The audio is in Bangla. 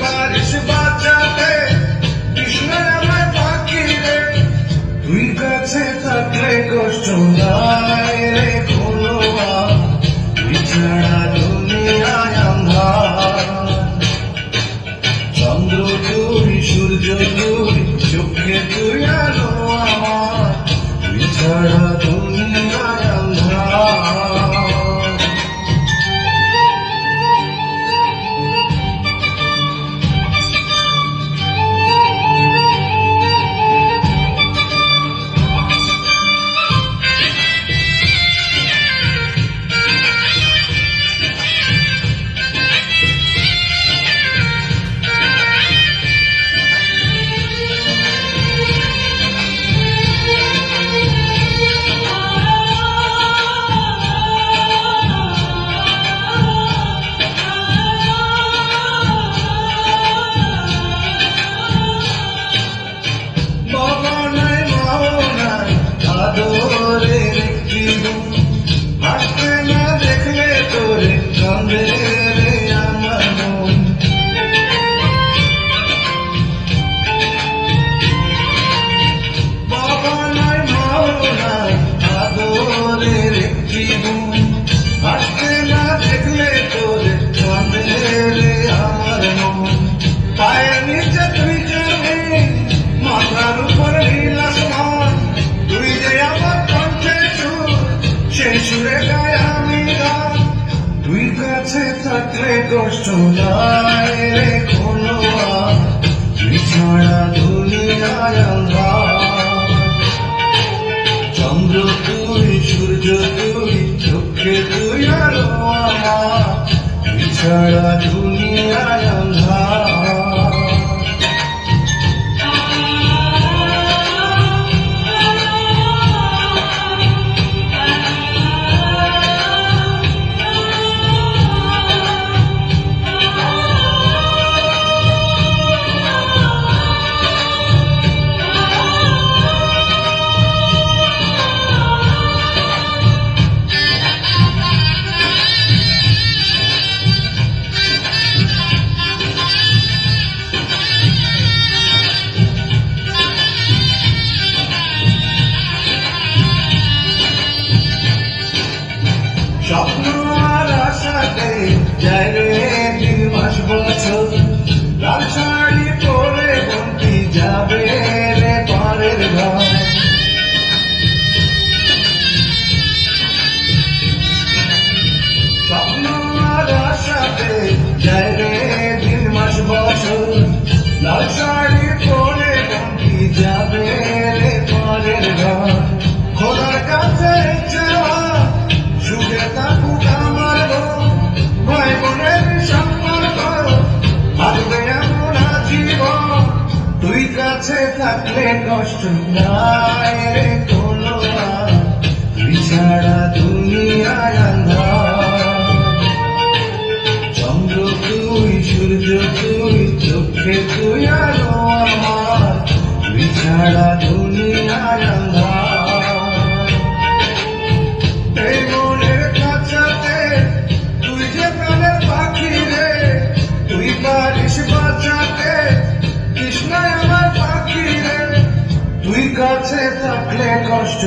পারিস বাঁচাতে কৃষ্ণ আমার পাখি রে তুই কাছে থাকলে কষ্ট নাই রে কোনো তুই দুনিয়ায় আন্ধার। চন্দ্র তুই, সূর্য তুই, চোখে তুই আলো আমার। তুই ছাড়া দুনিয়ায় কষ্ট নাই রে কোনো আর। তুই ছাড়া দুনিয়ায় আন্ধার চন্দ্র তুই, সূর্য তুই, চোখে তুই আমার তুই ছাড়া থাকলে কষ্ট নাই রে কোনো। তুই ছাড়া দুনিয়ায় চন্দ্র তুই, সূর্য তুই, চোখে তুই আলো আমার তুই ছাড়া থাকলে কষ্ট